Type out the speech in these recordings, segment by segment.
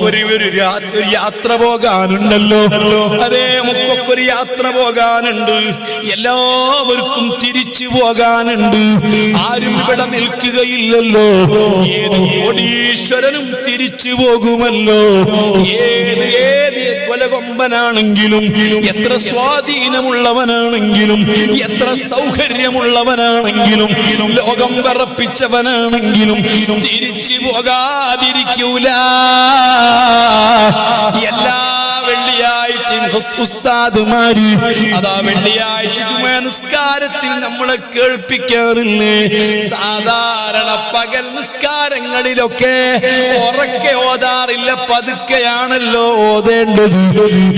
ഒരു ഒരു യാത്ര പോകാനുണ്ടല്ലോ. അതേ മുക്കൊരു യാത്ര പോകാനുണ്ട്. എല്ലാവർക്കും തിരിച്ചു പോകാനുണ്ട്. ആരും ഇവിടെ നിൽക്കുകയില്ലല്ലോ. ഏത് കോടീശ്വരനും തിരിച്ചു പോകുമല്ലോ. ഏത് ഏത് കൊലകൊമ്പനാണെങ്കിലും എത്ര സ്വാധീനമുള്ളവനാണെങ്കിലും എത്ര സൗകര്യമുള്ളവനാണെങ്കിലും ലോകം വിറപ്പിച്ചവനാണെങ്കിലും തിരിച്ചു പോകാതിരിക്കൂല. എല്ലാ ഉസ്താദുമാര് അതാ വെള്ളിയാഴ്ച നിസ്കാരത്തിൽ നമ്മളെ കേൾപ്പിക്കാറില്ലേ? സാധാരണ പകൽ നിസ്കാരങ്ങളിലൊക്കെ ഉറക്കെ ഓതാറില്ല പതുക്കെയാണല്ലോ ഓതേണ്ടത്.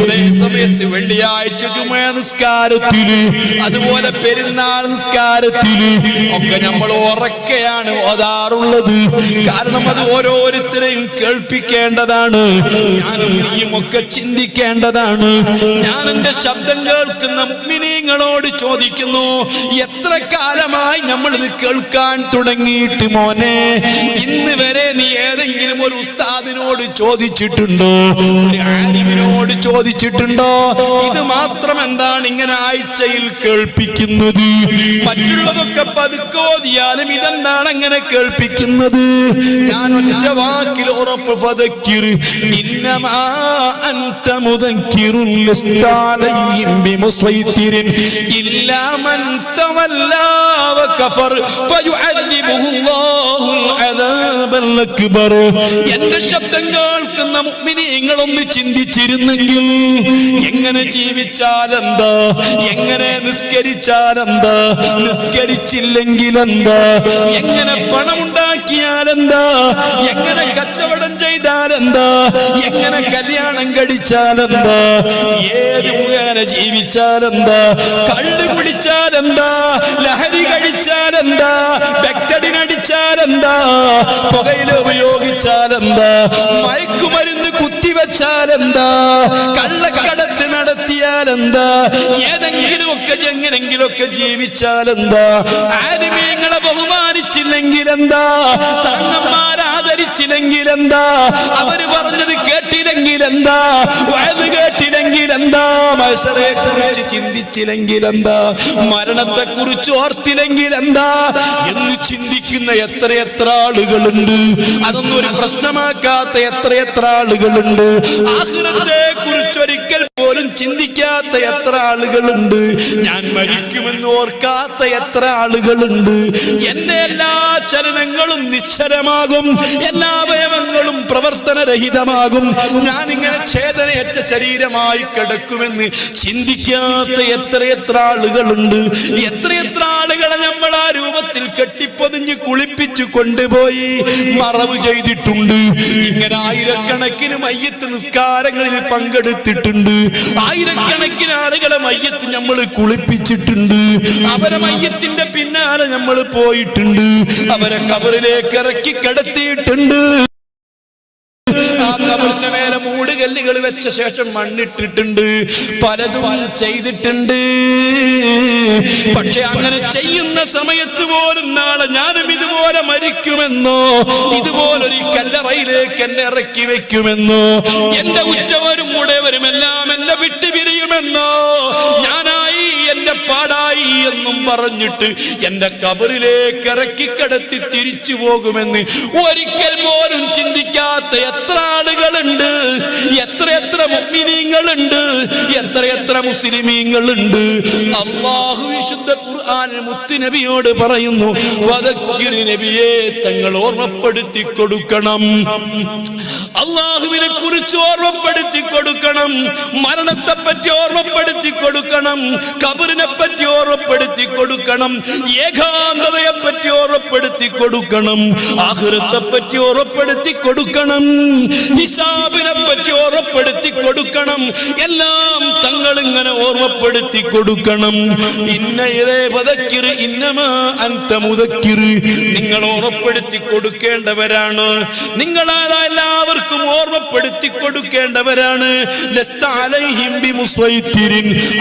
അതേ സമയത്ത് വെള്ളിയാഴ്ച ജുമാ നിസ്കാരത്തിൽ അതുപോലെ പെരുന്നാൾ നിസ്കാരത്തിൽ ഒക്കെ നമ്മൾ ഉറക്കെയാണ് ഓതാറുള്ളത്. കാരണം അത് ഓരോരുത്തരെയും കേൾപ്പിക്കേണ്ടതാണ് ഞാനും നീയും ഒക്കെ ചിന്തിക്കേണ്ടതാണ്. ഞാൻ എന്റെ ശബ്ദം കേൾക്കുന്ന മുഗ്മിനീങ്ങളോട് ചോദിക്കുന്നു എത്ര കാലമായി നമ്മൾ ഇത് കേൾക്കാൻ തുടങ്ങിയിട്ട് മോനെ. ഇന്ന് വരെ നീ ഏതെങ്കിലും ഒരു ഉസ്താദിനോട് ചോദിച്ചിട്ടുണ്ടോ? ഒരു ആലിമിനോട് ചോദിച്ചിട്ടുണ്ടോ? ഇത് മാത്രം എന്താണ് ഇങ്ങനെ ആഴ്ചയിൽ കേൾപ്പിക്കുന്നത്? മറ്റുള്ളതൊക്കെ പതുക്കെ ഓതിയാലും ഇതെന്താണ് അങ്ങനെ കേൾപ്പിക്കുന്നത്? ഞാൻ ഒറ്റ വാക്കിൽ ഉറപ്പ് ഫതക്കിർ ഇന്നമാ അലൈഹിം ബിമുസൈത്തിരിൻ ഇല്ലാ മൻ അക്ബർ എന്റെ ശബ്ദം കേൾക്കുന്ന മുഅ്മിനീങ്ങളൊന്ന് ചിന്തിച്ചിരുന്നെങ്കിൽ എങ്ങനെ ജീവിച്ചാൽ എന്താ എങ്ങനെ നിസ്കരിച്ചാൽ എന്താ നിസ്കരിച്ചില്ലെങ്കിൽ എന്താ എങ്ങനെ പണമുണ്ടാക്കിയാൽ എന്താ എങ്ങനെ കച്ചവടം ചെയ്താൽ എന്താ എങ്ങനെ കല്യാണം കടിച്ചാലെന്താ ഏത് മുഖേന ജീവിച്ചാൽ എന്താ കള്ളു കുടിച്ചാൽ എന്താ ലഹരി കഴിച്ചാൽ എന്താ പുകയിൽ എന്താ മയക്കുമരുന്ന് കുത്തിവെച്ചാൽ എന്താ കള്ളക്കടത്ത് നടത്തിയാൽ എന്താ ഏതെങ്കിലും ഒക്കെ എങ്ങനെങ്കിലും ബഹുമാനിച്ചില്ലെങ്കിൽ എന്താ തങ്ങന്മാരാദരിച്ചില്ലെങ്കിൽ എന്താ അവർ പറഞ്ഞത് കേട്ടില്ലെങ്കിൽ എന്താ വയത് കേട്ടില്ലെങ്കിൽ എന്താ മത്സരെ കുറിച്ച് ചിന്തിച്ചില്ലെങ്കിൽ എന്താ മരണത്തെ കുറിച്ച് ഓർത്തില്ലെങ്കിൽ എന്താ എന്ന് ചിന്തിക്കുന്ന എത്ര എത്ര ആളുകളുണ്ട്. അതൊന്നും ഒരു പ്രശ്നമാക്കാത്ത എത്ര എത്ര ആളുകളുണ്ട്. ആഹ്ലത്തെ കുറിച്ച് ഒരിക്കൽ പോലും ചിന്തിക്കാത്ത എത്ര ആളുകളുണ്ട്. ഞാൻ മരിക്കുമെന്ന് ഓർക്കാത്ത എത്ര ആളുകളുണ്ട്. എന്റെ എല്ലാ ചലനങ്ങളും നിശ്ചലമാകും. എല്ലാ അവയവങ്ങളും പ്രവർത്തനരഹിതമാകും. ഞാൻ ഇങ്ങനെ ഛേദനയേറ്റ ശരീരമായി കിടക്കുമെന്ന് ചിന്തിക്കാത്ത എത്ര എത്ര ആളുകളുണ്ട്. എത്ര എത്ര ആളുകളെ നമ്മൾ ആ രൂപത്തിൽ കെട്ടിപ്പതിഞ്ഞ് കുളിപ്പിച്ചു കൊണ്ടുപോയി. മറവ് ചെയ്തിട്ടുണ്ട്. ഇങ്ങനെ ആയിരക്കണക്കിന് മയ്യത്ത് നിസ്കാരങ്ങളിൽ പങ്കെടുത്തിട്ടുണ്ട്. ആയിരക്കണക്കിന് ആളുകളെ മയ്യത്ത് നമ്മൾ കുളിപ്പിച്ചിട്ടുണ്ട്. അവരെ മയ്യത്തിന്റെ പിന്നാലെ നമ്മൾ പോയിട്ടുണ്ട്. അവരെ കബറിലേക്ക് ഇറക്കി കിടത്തിയിട്ടുണ്ട്. കബറിന്റെ മേലെ മൂടുകല്ലുകൾ വെച്ച ശേഷം മണ്ണിട്ടിട്ടുണ്ട്. പലതും ചെയ്തിട്ടുണ്ട്. പക്ഷെ അങ്ങനെ ചെയ്യുന്ന സമയത്ത് പോലും നാളെ ഞാനും ഇതുപോലെ മരിക്കുമെന്നോ ഇതുപോലൊരു കല്ലറയിലേക്ക് എന്നെ ഇറക്കി വെക്കുമെന്നോ എന്റെ ഉറ്റവരും ഉടയവരും എല്ലാം എന്നെ വിട്ടുപിരിയുമെന്നോ ഞാൻ പാടായി എന്നും പറഞ്ഞിട്ട് എന്റെ കബറിലേക്ക് ഇറക്കി കിടത്തി തിരിച്ചു പോകുമെന്ന് ഒരിക്കൽ പോലും ചിന്തിക്കാത്ത എത്ര ആളുകളുണ്ട്. എത്ര എത്ര മുഅ്മിനീങ്ങളുണ്ട്. എത്ര എത്ര മുസ്ലിമീങ്ങളുണ്ട്. അള്ളാഹു വിശുദ്ധ ഖുർആൻ മുത്തുനബിയോട് പറയുന്നു വദക്കിർ നബിയെ തങ്ങൾ ഓർമ്മപ്പെടുത്തി കൊടുക്കണം. അള്ളാഹുവിനെ കുറിച്ച് ഓർമ്മപ്പെടുത്തി കൊടുക്കണം. മരണത്തെ പറ്റി ഓർമ്മപ്പെടുത്തി കൊടുക്കണം. കബറിനെ പറ്റി ഓർമ്മപ്പെടുത്തി കൊടുക്കണം. ഏകാന്തതയെ പറ്റി ഓർമ്മപ്പെടുത്തി കൊടുക്കണം. ആഹൃത്തെ പറ്റി ഓർമ്മപ്പെടുത്തി കൊടുക്കണം. ഹിസാബിനെ പറ്റി ഓർമ്മപ്പെടുത്തി കൊടുക്കണം. എല്ലാം തങ്ങൾ ഇങ്ങനെ ഓർമ്മപ്പെടുത്തി കൊടുക്കണം. ഇന്ന ഇതേ പതക്കിറ് ഇന്നമാ അന്ത മുതക്കിറ് നിങ്ങൾ ഓർമ്മപ്പെടുത്തി കൊടുക്കേണ്ടവരാണ്. നിങ്ങളാരാ എല്ലാവർക്കും ഓർമ്മപ്പെടുത്തി കൊടുക്കേണ്ടവരാണ്.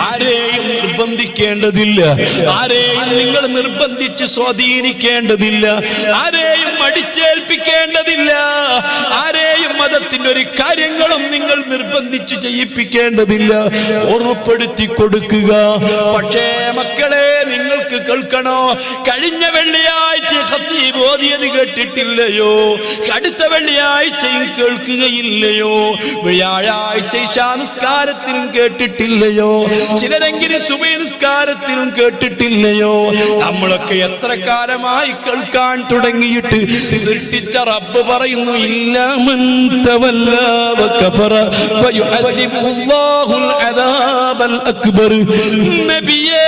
ആരെയും അലൈഹിം ബിമുസ്വൈത്തിരിൻ. ആരെയും നിങ്ങൾ നിർബന്ധിച്ച് സ്വാധീനിക്കേണ്ടതില്ല. ആരെയും അടിച്ചേൽപ്പിക്കേണ്ടതില്ല. ആരെയും മതത്തിന്റെ ഒരു കാര്യങ്ങളും നിങ്ങൾ നിർബന്ധിച്ച് ചെയ്യിപ്പിക്കേണ്ടതില്ല. ഓർമ്മപ്പെടുത്തി കൊടുക്കുക. പക്ഷേ മക്കളെ നിങ്ങൾക്ക് കേൾക്കണോ? കഴിഞ്ഞ വെള്ളിയാഴ്ച ഖത്തീബ് ഓതിയത് കേട്ടിട്ടില്ലയോ? അടുത്ത വെള്ളിയാഴ്ചയും കേൾക്കുകയില്ലയോ? വ്യാഴാഴ്ച ഇശാ നിസ്കാരത്തിനും കേട്ടിട്ടില്ലയോ? ചിലരെങ്കിലും സുബൈ നിസ്കാരത്തിനും കേട്ടിട്ടില്ലയോ? നമ്മളൊക്കെ എത്ര കാലമായി കേൾക്കാൻ തുടങ്ങിയിട്ട് സൃഷ്ടിച്ച റബ്ബ് പറയുന്നു ഇല്ലാമന്തവല്ലാഹുൽ അക്ബർ. നബിയേ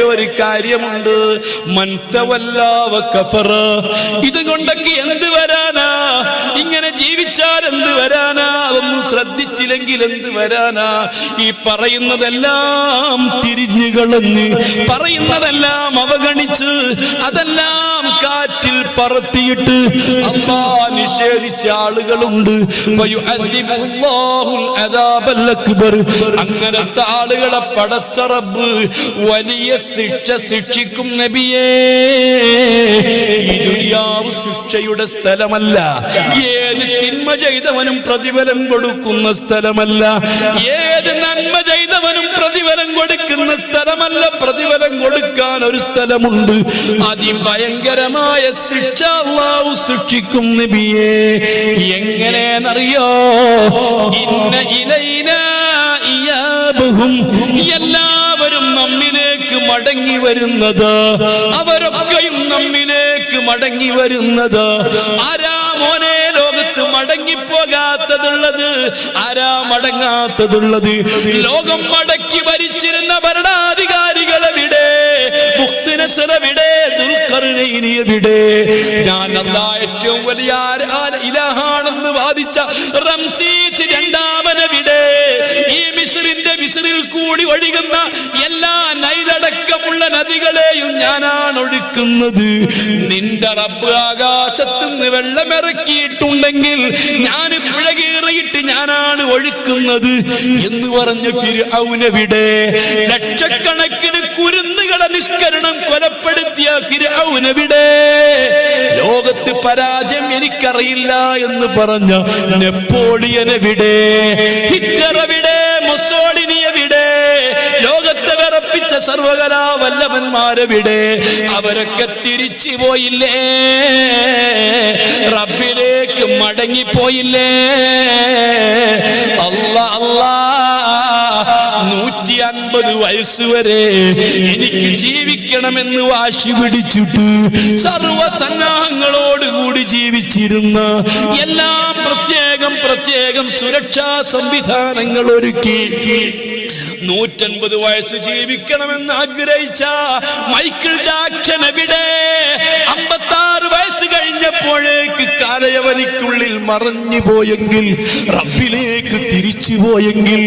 ഒരു കാര്യമുണ്ട്. കഫറ. ഇതുകൊണ്ടൊക്കെ എന്ത് വരാനാ? ഇങ്ങനെ ജീവിച്ചാൽ എന്ത് വരാനാ? അതൊന്നും ശ്രദ്ധിച്ചില്ലെങ്കിൽ എന്ത് വരാനാ? ഈ പറയുന്നതെല്ലാം തിരിഞ്ഞു കളഞ്ഞ് പറയുന്നതെല്ലാം അവഗണിച്ച് അതെല്ലാം കാറ്റിൽ പറത്തിയിട്ട് അമ്മാ നിഷേധിച്ച ആളുകളുണ്ട്. അങ്ങനത്തെ ആളുകളെ പടച്ചറബ് വലിയ ശിക്ഷ ശിക്ഷിക്കും നബിയേ. ഈ ദുനിയാവ് ശിക്ഷയുടെ സ്ഥലമല്ല. ഏത് തിന്മ ചെയ്തവനും പ്രതിഫലം കൊടുക്കുന്ന സ്ഥലമല്ല. ഏത് നന്മ ചെയ്തവനും പ്രതിഫലം കൊടുക്കുന്ന സ്ഥലമല്ല. പ്രതിഫലം കൊടുക്കാൻ ഒരു സ്ഥലമുണ്ട്. അതിഭയങ്കരമായ ശിക്ഷ അള്ളാഹു ശിക്ഷിക്കും നബിയേ. എങ്ങനെയെന്നറിയോ ഇന്ന ഇലൈന ഇയാബുഹും. നമ്മിലേക്ക് മടങ്ങി വരുന്നത്. അവരൊക്കെയും നമ്മിലേക്ക് മടങ്ങി വരുന്നത്. ആരാ മോനെ ലോകത്ത് മടങ്ങിപ്പോകാത്തതുള്ളത്? ആരാ മടങ്ങാത്തതുള്ളത്? ലോകം മടക്കി ഭരിച്ചിരുന്ന ഭരണാധികാരികളെവിടെ മുക്തിനസറവിടെ ദുൽഖർനൈനിയെവിടെ ഞാൻ അല്ലാ ഏറ്റവും വലിയ ഇലാഹാണെന്ന് വാദിച്ച റംസീസ് രണ്ടാമനെവിടെ നദികളെയും ഞാനാണ് ഒഴുക്കുന്നത്. നിന്റെ റബ്ബ് ആകാശത്ത് നിന്ന് വെള്ളമിറക്കിയിട്ടുണ്ടെങ്കിൽ ഞാൻ പുഴ കീറിയിട്ട് ഞാനാണ് ഒഴുക്കുന്നത്. എന്ന് പറഞ്ഞ ഫിർഔനെവിടെ ലക്ഷക്കണക്കിന് കുരുന്നുകളെ നിഷ്കരണം കൊലപ്പെടുത്തിയ ഫിർഔനെവിടെ ലോകത്ത് പരാജയം എനിക്കറിയില്ല എന്ന് പറഞ്ഞ നെപ്പോളിയനെവിടെ എവിടെ? മുസോളിനി ലോകത്തെ വിറപ്പിച്ച സർവകലാ വല്ലഭന്മാരെവിടെ അവരൊക്കെ തിരിച്ചു പോയില്ലേ? റബ്ബിലേക്ക് മടങ്ങിപ്പോയില്ലേ? അല്ല അല്ലാ നൂറ്റി അൻപത് വയസ്സ് വരെ എനിക്ക് ജീവിക്കണമെന്ന് വാശി പിടിച്ചിട്ട് സർവസന്നാഹങ്ങളോടുകൂടി ജീവിച്ചിരുന്ന എല്ലാം പ്രത്യേകം പ്രത്യേകം സുരക്ഷാ സംവിധാനങ്ങൾ ഒരുക്കി. നൂറ്റൻപത് വയസ്സ് ജീവിക്കണമെന്ന് ആഗ്രഹിച്ച മൈക്കിൾ ജാക്സൺ എവിടെ? അമ്പത്താറ് വയസ്സ് കഴിഞ്ഞപ്പോഴേക്ക് കാലയവനിക്കുള്ളിൽ മറഞ്ഞു പോയെങ്കിൽ റബ്ബിലേക്ക് തിരിച്ചു പോയെങ്കിൽ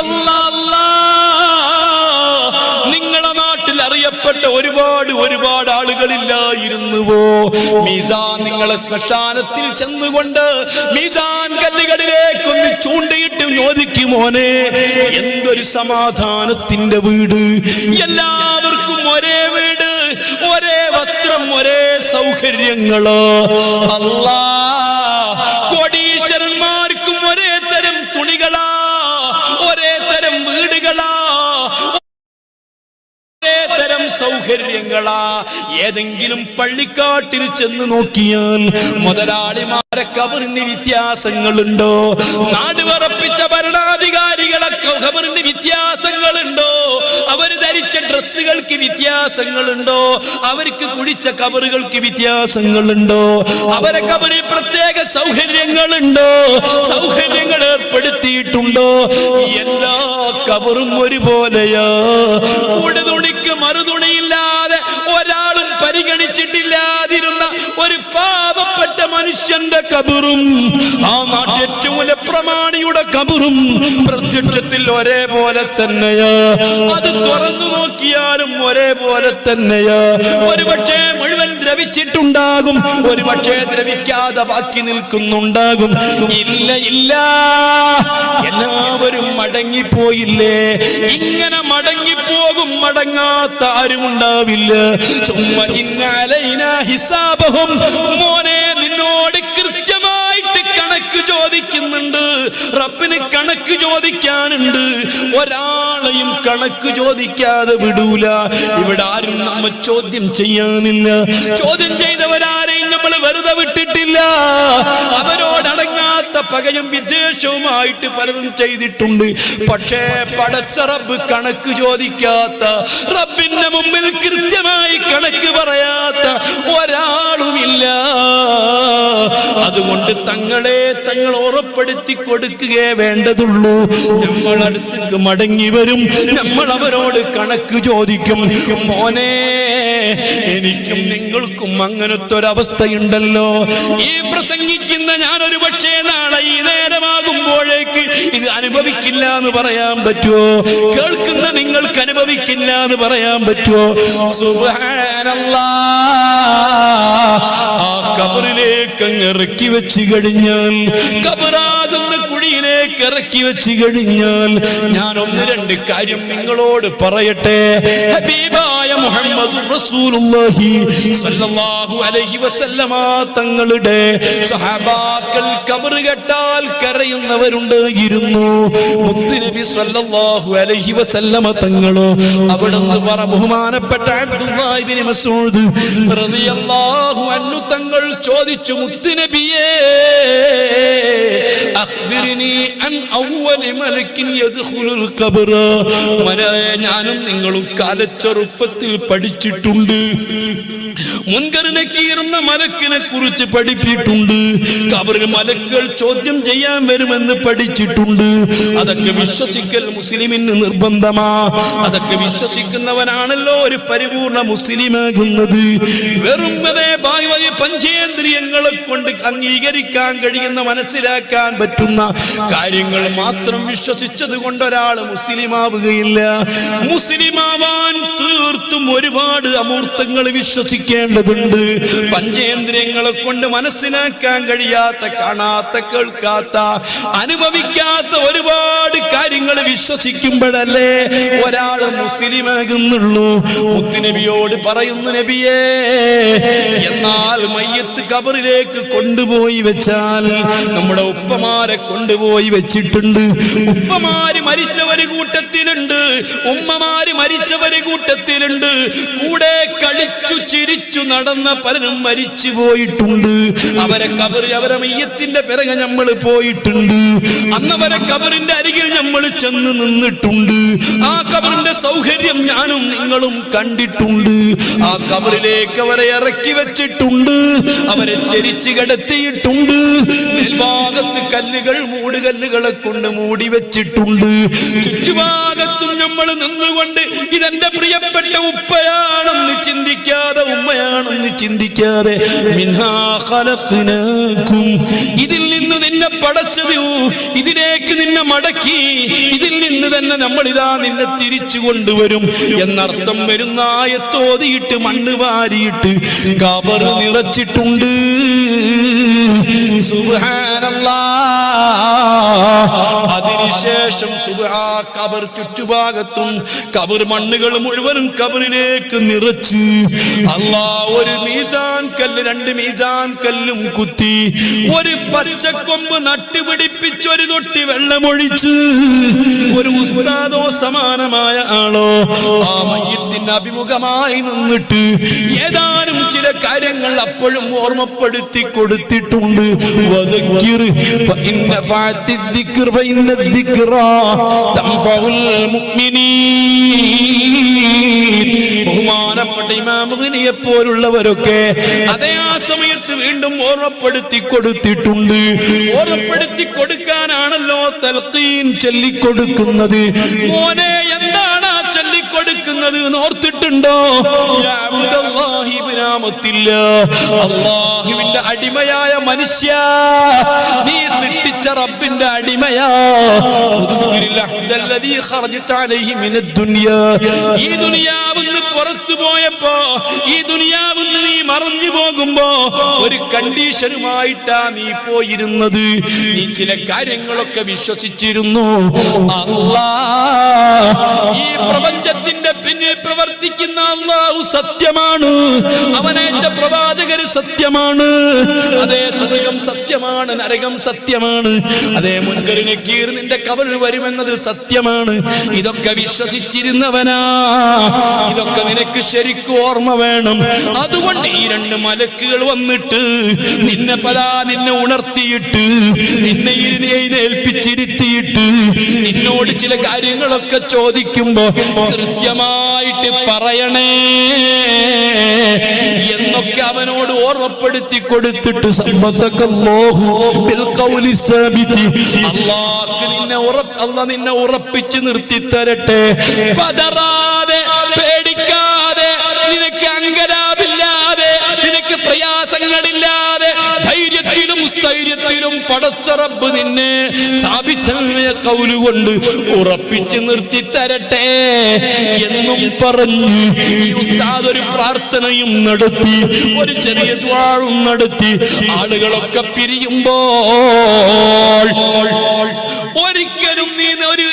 അല്ലാ ഒരുപാട് ഒരുപാട് ആളുകളില്ലായിരുന്നുവോ? മീസാൻ നിങ്ങളെ ശ്മശാനത്തിൽ ചെന്നുകൊണ്ട് മീസാൻ കല്ലുകളിലേക്കൊന്ന് ചൂണ്ടിയിട്ട് ചോദിക്കും മോനെ എന്തൊരു സമാധാനത്തിന്റെ വീട്? എല്ലാവർക്കും ഒരേ വീട് ഒരേ വസ്ത്രം ഒരേ സൗകര്യങ്ങളോ. അല്ലാ സൗകര്യങ്ങളാ. ഏതെങ്കിലും പള്ളിക്കാട്ടിൽ ചെന്ന് നോക്കിയാൽ മുതലാളിമാരെ കബറിന് വ്യത്യാസങ്ങളുണ്ടോ? നാട് പറപ്പിച്ച ഭരണാധികാരികളെ കബറിന് വ്യത്യാസങ്ങളുണ്ടോ? അവർ ധരിച്ച ഡ്രസ്സുകൾക്ക് വ്യത്യാസങ്ങളുണ്ടോ? അവർക്ക് കുടിച്ച കബറുകൾക്ക് വ്യത്യാസങ്ങളുണ്ടോ? അവരെ കബറിൽ പ്രത്യേക സൗകര്യങ്ങളുണ്ടോ? സൗകര്യങ്ങൾ ഏർപ്പെടുത്തിയിട്ടുണ്ടോ? എല്ലാ കബറും ഒരുപോലെയാ. ഉടുതുണിക്ക് മറുതുണിയില്ലാതെ കബറും. ആ നാട്ടിൽ ഏറ്റവും വലിയ പ്രമാണിയുടെ കബറും പ്രത്യക്ഷത്തിൽ ഒരേപോലെ തന്നെയാ. അത് തുറന്നു നോക്കിയാലും ഒരേപോലെ തന്നെയാ. ഒരുപക്ഷെ മുഴുവൻ ദ്രവിച്ചിട്ടുണ്ടാകും ഒരുപക്ഷെ ദ്രവിക്കാതെ ബാക്കി നിൽക്കുന്നുണ്ടാകും. ഇല്ല ഇല്ല. എല്ലാവരും മടങ്ങിപ്പോയില്ലേ? ഇങ്ങനെ മടങ്ങിപ്പോകും മടങ്ങാത്ത ആരും ഉണ്ടാവില്ല ചുമ്മാ ഇന്നലൈന ഹിസാബഹും. മോനെ നിന്നോട് കൃത്യമായിട്ട് കണക്ക് ചോദിക്കുന്നുണ്ട്. റബ്ബിന് കണക്ക് ചോദിക്കാനുണ്ട്. ഒരാളെയും കണക്ക് ചോദിക്കാതെ വിടൂല. ഇവിടെ ആരും നമ്മ ചോദ്യം ചെയ്യാനില്ല. ചോദ്യം ചെയ്തവരാരെയും നമ്മൾ വെറുതെ വിട്ടിട്ടില്ല. പകയും വിദ്വേഷവുമായിട്ട് പലതും ചെയ്തിട്ടുണ്ട്. പക്ഷേ പടച്ച റബ്ബ് കണക്ക് ചോദിക്കാത്ത റബ്ബിന്റെ മുമ്പിൽ കൃത്യമായി കണക്ക് പറയാത്ത ഒരാളുമില്ല. അതുകൊണ്ട് തങ്ങളെ തങ്ങൾ ഉറപ്പെടുത്തി കൊടുക്കുകയേ വേണ്ടതുള്ളൂ. നമ്മൾ അടുത്തേക്ക് മടങ്ങി വരും. നമ്മൾ അവരോട് കണക്ക് ചോദിക്കും. മോനെ എനിക്കും നിങ്ങൾക്കും അങ്ങനത്തെ ഒരവസ്ഥയുണ്ടല്ലോ ഈ പ്രസംഗിക്കുന്ന ഞാനൊരു പക്ഷേ നാളെ ഈ നേരമാകുമ്പോഴേക്ക് ഇത് അനുഭവിക്കില്ല എന്ന് പറയാൻ പറ്റുമോ? കേൾക്കുന്ന നിങ്ങൾക്ക് അനുഭവിക്കില്ല എന്ന് പറയാൻ പറ്റുമോ? ആ കബറിലേക്ക് ഇറക്കി വെച്ച് കഴിഞ്ഞാൽ കബറാകുന്ന കുഴിയിലേക്ക് ഇറക്കി വെച്ച് കഴിഞ്ഞാൽ ഞാൻ ഒന്ന് രണ്ട് കാര്യം നിങ്ങളോട് പറയട്ടെ. ഹബീബായ മുഹമ്മദ് റസൂലുള്ളാഹി സ്വല്ലല്ലാഹു അലൈഹി വസല്ലമ തങ്ങളുടെ സഹാബാക്കൾ കബർ കെട്ടാൽ കരയുന്നവരുണ്ടായിരുന്നു മുത്തുനബി സ്വല്ലല്ലാഹു അലൈഹി വസല്ലമ തങ്ങളോ അവിടുന്ന് പറ ബഹുമാനപ്പെട്ട അബ്ദുല്ലാഹി ഇബ്നു മസ്ഊദ് റളിയല്ലാഹു അൻഹു തങ്ങൾ ചോദിച്ചു മുത്തുനബിയേ അഖ്ബിർനി അൻ ഔവലി മലക്കിൻ യദ്ഖുലുൽ ഖബറ. മലയെ ഞാനും നിങ്ങളും കാലച്ചെറുപ്പത്തിൽ പഠിച്ചിട്ടുണ്ട്. മുൻകറിനക്കീറുന്ന മലക്കിനെ കുറിച്ച് പഠിപ്പിട്ടുണ്ട് കബറിൽ മലക്കുകൾ ചോദ്യം ചെയ്യാൻ വരുമെന്ന് പഠിച്ചിട്ടുണ്ട്. അതൊക്കെ വിശ്വസിക്കൽ മുസ്ലിമിന് നിർബന്ധമാ. അതൊക്കെ വിശ്വസിക്കുന്നവനാണല്ലോ ഒരു പരിപൂർണ മുസ്ലിമാകുന്നത്. വെറും അതേ പഞ്ചേന്ദ്രിയങ്ങളെ കൊണ്ട് അംഗീകരിക്കാൻ കഴിയുന്ന മനസ്സിലാക്കാൻ പറ്റുന്ന കാര്യങ്ങൾ മാത്രം വിശ്വസിച്ചത് കൊണ്ട് ഒരാൾ മുസ്ലിമാവുകയില്ല. മുസ്ലിമാവാൻ തീർത്തും ഒരുപാട് അമൂർത്തങ്ങൾ വിശ്വസിക്കേണ്ടതുണ്ട് പഞ്ചേന്ദ്രിയങ്ങളെ കൊണ്ട് മനസ്സിലാക്കാൻ കഴിയാത്ത കാണാത്ത കേൾക്കാത്ത അനുഭവിക്കാത്ത ഒരുപാട് കാര്യങ്ങൾ വിശ്വസിക്കുമ്പോഴല്ലേ ഒരാൾ മുസ്ലിമാകുന്നുള്ളൂ. മുത്തുനബിയോട് പറയുന്നു നബിയേ എന്നാൽ മയ്യത്ത് കബറിലേക്ക് കൊണ്ടുപോയി വെച്ചാൽ നമ്മുടെ ഉപ്പമാരെ കൊണ്ടുപോയി വെച്ചിട്ടുണ്ട്. ഉപ്പമാര് മരിച്ചവര് കൂട്ടത്തിലുണ്ട്. ഉമ്മമാര് മരിച്ചവര് കൂട്ടത്തിലുണ്ട്. കൂടെ കളിച്ചു ചിരിച്ചു നടന്ന പലരും മരിച്ചു പോയിട്ടുണ്ട്. അവരെ കബറി അവരെ മയ്യത്തിന്റെ പിറകെ നമ്മൾ പോയിട്ടുണ്ട്. അന്നവരെ കബറിന്റെ അരികിൽ നമ്മൾ ചെന്ന് നിന്നിട്ടുണ്ട്. ആ കബറിന്റെ സൗകര്യം ഞാനും നിങ്ങളും കണ്ടിട്ടുണ്ട്. ആ കബറിലേക്ക് അവരെ ഇറക്കി വെച്ചിട്ടുണ്ട്. അവരെ ചരിച്ചു കിടത്തിയിട്ടുണ്ട്. മേൽഭാഗത്ത് കല്ലുകൾ മൂടുകല്ലുകളെ കൊണ്ട് മൂടി വെച്ചിട്ടുണ്ട്. ചുറ്റുഭാഗത്തും നമ്മൾ നിന്നുകൊണ്ട് ഇതെന്റെ പ്രിയപ്പെട്ട ഉപ്പയാണെന്ന് ചിന്തിക്കാതെ ഉമ്മയാണെന്ന് ചിന്തിക്കാതെ. ഇതിൽ നിന്ന് നിന്നെ പടച്ചത് ഇതിലേക്ക് നിന്നെ മടക്കി ഇതിൽ നിന്ന് തന്നെ നമ്മൾ ഇതാ നിന്നെ തിരിച്ചു കൊണ്ടുവരും എന്നർത്ഥം വരുന്ന ആയത്തോതിയിട്ട് മണ്ണ് വാരിയിട്ട് കബർ നിറച്ചിട്ടുണ്ട് സുബ്ഹാനല്ലാ അതിനുശേഷം സുബഹാ കബർ ചുറ്റുഭാഗത്തും കബർ മണ്ണുകൾ മുഴുവനും കബറിലേക്ക് നിറച്ച്. അല്ലാ ഒരു മീസാൻ കല്ല് രണ്ട് മീജാൻ കല്ലും കുത്തി. ഒരു പച്ചക്കൊമ്പ് നട്ടുപിടിപ്പിച്ച് ഒരു തൊട്ടി വെള്ളമൊഴിച്ച്. ഒരു ഉസ്താദോ സമാനമായ ആളോ ആ മയ്യത്തിന് അഭിമുഖമായി നിന്നിട്ട് ഏതാനും ചില കാര്യങ്ങൾ അപ്പോഴും ഓർമ്മപ്പെടുത്തി കൊടുത്തിട്ടുണ്ട്. വദക്കിർ ബഹുമാനപ്പെട്ട ഇമാമുഖിനിയെ പോലുള്ളവരൊക്കെ അതേ ആ സമയത്ത് വീണ്ടും ഓർമ്മപ്പെടുത്തി കൊടുത്തിട്ടുണ്ട്. ഓർമ്മപ്പെടുത്തി കൊടുക്കാനാണല്ലോ തൽക്കീൻ ചൊല്ലിക്കൊടുക്കുന്നത്. മോനെ എന്ന് ഓർത്തിട്ടുണ്ടോ? അള്ളാഹുവിന്റെ അടിമയായ മനുഷ്യ നീ സൃഷ്ടിച്ച റബ്ബിന്റെ അടിമയാ. ഈ ദുനിയാവുന്ന് പുറത്തു പോയപ്പോ ഈ ദുനിയാവുന്ന് നീ മറഞ്ഞു പോകുമ്പോ ഒരു കണ്ടീഷനുമായിട്ടാ നീ പോയിരുന്നത്. നീ ചില കാര്യങ്ങളൊക്കെ വിശ്വസിച്ചിരുന്നു. അള്ളാ ഈ പ്രപഞ്ചത്തിന്റെ പിന്നിൽ പ്രവർത്തിക്കുന്ന അള്ളാഹു സത്യമാണ്. അവനയച്ച പ്രവാചകര് സത്യമാണ്. അതേ സ്വർഗം സത്യമാണ് നരകം സത്യമാണ്. അതേ മുൻകരിനെ കീർ നിന്റെ കവൽ വരുമെന്നത് സത്യമാണ്. ഇതൊക്കെ വിശ്വസിച്ചിരുന്നവനാ. ഇതൊക്കെ നിനക്ക് ശരിക്കും ഓർമ്മ വേണം. അതുകൊണ്ട് ഈ രണ്ട് മലക്കുകൾ വന്നിട്ട് നിന്നെ പതാ നിന്നെ ഉണർത്തിയിട്ട് നിന്നെ ഇരുന്ന് എഴുന്നേൽപ്പിച്ചിരുത്തിയിട്ട് നിന്നോട് ചില കാര്യങ്ങളൊക്കെ ചോദിക്കുമ്പോ കൃത്യമായിട്ട് പറയണേ. എന്നൊക്കെ അവനോട് ഓർമ്മപ്പെടുത്തി കൊടുത്തിട്ട് നിന്നെ അല്ല നിന്നെ ഉറപ്പിച്ച് നിർത്തി തരട്ടെ പതറാതെ പേടിക്കാതെ നിനക്ക് അങ്കരാപില്ലാതെ നിനക്ക് പ്രയാസങ്ങളില്ലാതെ ധൈര്യത്തിലും സ്ഥൈര്യത്തിലും പടച്ചറബ് നിന്നെ സ്ഥാപിച്ചായ കൗലുകൊണ്ട് ഉറപ്പിച്ചു നിർത്തി തരട്ടെ എന്നും പറഞ്ഞു ഈ ഉസ്താദ് ഒരു പ്രാർത്ഥനയും നടത്തി ഒരു ചെറിയ ദ്വാഴും നടത്തി ആളുകളൊക്കെ പിരിയുമ്പോൾ ഒരിക്കലും നീ ഒരു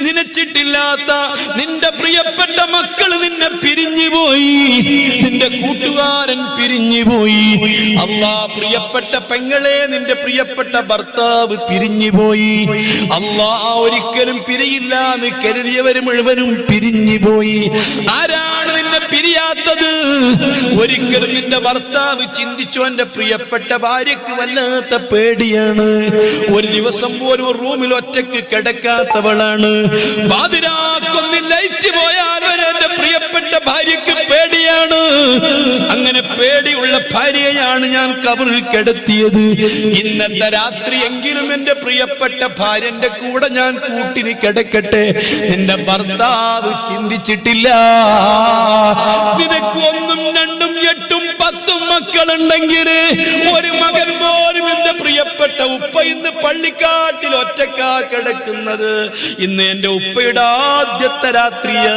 നിനച്ചിട്ടില്ലാത്ത നിന്റെ നിന്റെ പ്രിയപ്പെട്ട മക്കൾ നിന്നെ പിരിഞ്ഞു പോയി. നിന്റെ കൂട്ടുകാരൻ പിരിഞ്ഞു പോയി. അള്ളാ പ്രിയപ്പെട്ട പെങ്ങളെ നിന്റെ പ്രിയപ്പെട്ട ഭർത്താവ് പിരിഞ്ഞു പോയി. അള്ളാ ഒരിക്കലും പിരിയില്ല എന്ന് കരുതിയവർ മുഴുവനും പിരിഞ്ഞു പോയി. ആരാണ് നിന്നെ പിരിയാത്തത് ഒരിക്കലും നിന്റെ ഭർത്താവ് ചിന്തിച്ചു എന്റെ പ്രിയപ്പെട്ട ഭാര്യക്ക് വല്ലാത്ത പേടിയാണ്. ഒരു ദിവസം പോലും റൂമിൽ ഒറ്റയ്ക്ക് കിടക്കാത്തവളാണ്. പാതിരാക്കൊന്ന് ലൈറ്റ് പോയാൽ വരെ എന്റെ പ്രിയപ്പെട്ട ഭാര്യക്ക് പേടിയാണ്. അങ്ങനെ പേടിയുള്ള ഭാര്യയാണ് ഞാൻ കബറിൽ കിടത്തിയത്. ഇന്നത്തെ രാത്രി എങ്കിലും എന്റെ പ്രിയപ്പെട്ട ഭാര്യന്റെ കൂടെ ഞാൻ കൂട്ടിന് കിടക്കട്ടെ. നിന്റെ ഭർത്താവ് ചിന്തിച്ചിട്ടില്ല. നിനക്ക് ഒന്നും രണ്ടും എട്ടും പത്തും മക്കളുണ്ടെങ്കിൽ ഒരു മകൻ പോലും എന്റെ പ്രിയപ്പെട്ട ഉപ്പ ഇന്ന് പള്ളിക്കാട്ടിൽ ഒറ്റക്കാ കിടക്കുന്നത്. ഇന്ന് എന്റെ ഉപ്പയുടെ ആദ്യത്തെ രാത്രിയാ.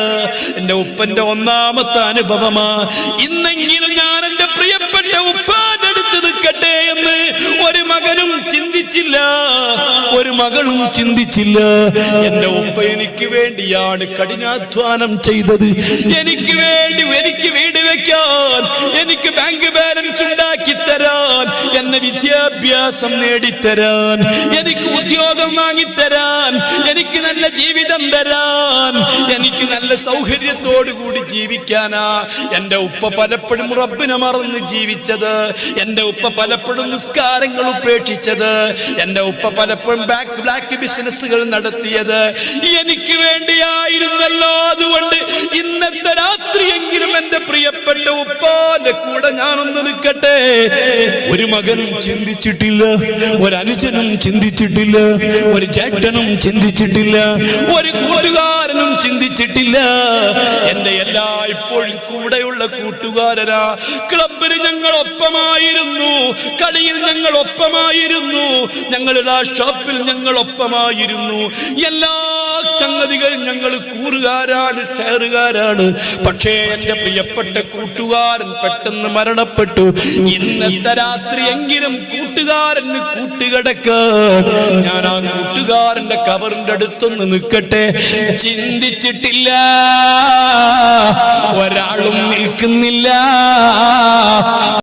എന്റെ ഉപ്പന്റെ ഒന്നാമത്തെ അനുഭവമാ. ഇന്നെങ്കിലും ഞാൻ എന്റെ പ്രിയപ്പെട്ട ഉപ്പാൻ അടുത്ത് നിൽക്കട്ടെ എന്ന് ഒരു മകനും ചിന്തിച്ചില്ല. ഒരു മകളും ചിന്തിച്ചില്ല. എന്റെ ഉപ്പ എനിക്ക് വേണ്ടിയാണ് കഠിനാധ്വാനം ചെയ്തത്. എനിക്ക് വേണ്ടി എനിക്ക് വീട് വെക്കാൻ എനിക്ക് ബാങ്ക് ബാലൻസ് ഉണ്ടാക്കി തരാൻ എന്നെ വിദ്യാഭ്യാസം നേടിത്തരാൻ എനിക്ക് ഉദ്യോഗം വാങ്ങിത്തരാൻ എനിക്ക് നല്ല ജീവിതം തരാൻ എനിക്ക് നല്ല സൗകര്യത്തോടു കൂടി ജീവിക്കാനാ എന്റെ ഉപ്പ പലപ്പോഴും റബ്ബിനെ മറന്ന് ജീവിച്ചത്. എന്റെ ഉപ്പ പലപ്പോഴും നിസ്കാരങ്ങൾ ഉപേക്ഷിച്ചത്. എന്റെ ഉപ്പ പലപ്പോഴും ബാക്ക് ബ്ലാക്ക് ബിസിനസ്സുകൾ നടത്തിയത്. എനിക്ക് വേണ്ടിയായിരുന്നല്ലോ. അതുകൊണ്ട് ഇന്നത്തെ രാത്രിയെങ്കിലും എന്റെ പ്രിയപ്പെട്ട ഉപ്പാന്റെ കൂടെ ഞാനൊന്ന് നിൽക്കട്ടെ. ഒരു മകനും ചിന്തിച്ചിട്ടില്ല ഒരു അനുജനും ചിന്തിച്ചിട്ടില്ല ഒരു ചേട്ടനും ചിന്തിച്ചിട്ടില്ല ഒരു കൂട്ടുകാരനും ചിന്തിച്ചിട്ടില്ല. എന്റെ എല്ലാ ഇപ്പോഴും കൂടെയുള്ള കൂട്ടുകാരനാ. ക്ലബിൽ ഞങ്ങൾ ഒപ്പമായിരുന്നു കളിയിൽ ഞങ്ങൾ ഒപ്പമായിരുന്നു ഞങ്ങളുടെ ആ ഷോപ്പിൽ ഞങ്ങൾ ഒപ്പമായിരുന്നു എല്ലാ സംഗതികളും ഞങ്ങൾ കൂറുകാരാണ് ഷെയറുകാരാണ് പക്ഷേ എന്റെ പ്രിയപ്പെട്ട കൂട്ടുകാരൻ പെട്ടെന്ന് മരണപ്പെട്ടു. ഇന്നത്തെ രാത്രി എങ്കിലും കൂട്ടുകാരന് കൂട്ടുകിടക്ക. ഞാൻ ആ കൂട്ടുകാരന്റെ കവറിന്റെ അടുത്തൊന്ന് നിൽക്കട്ടെ. ചിന്തിച്ചിട്ടില്ല. ഒരാളും നിൽക്കുന്നില്ല. ഇല്ല.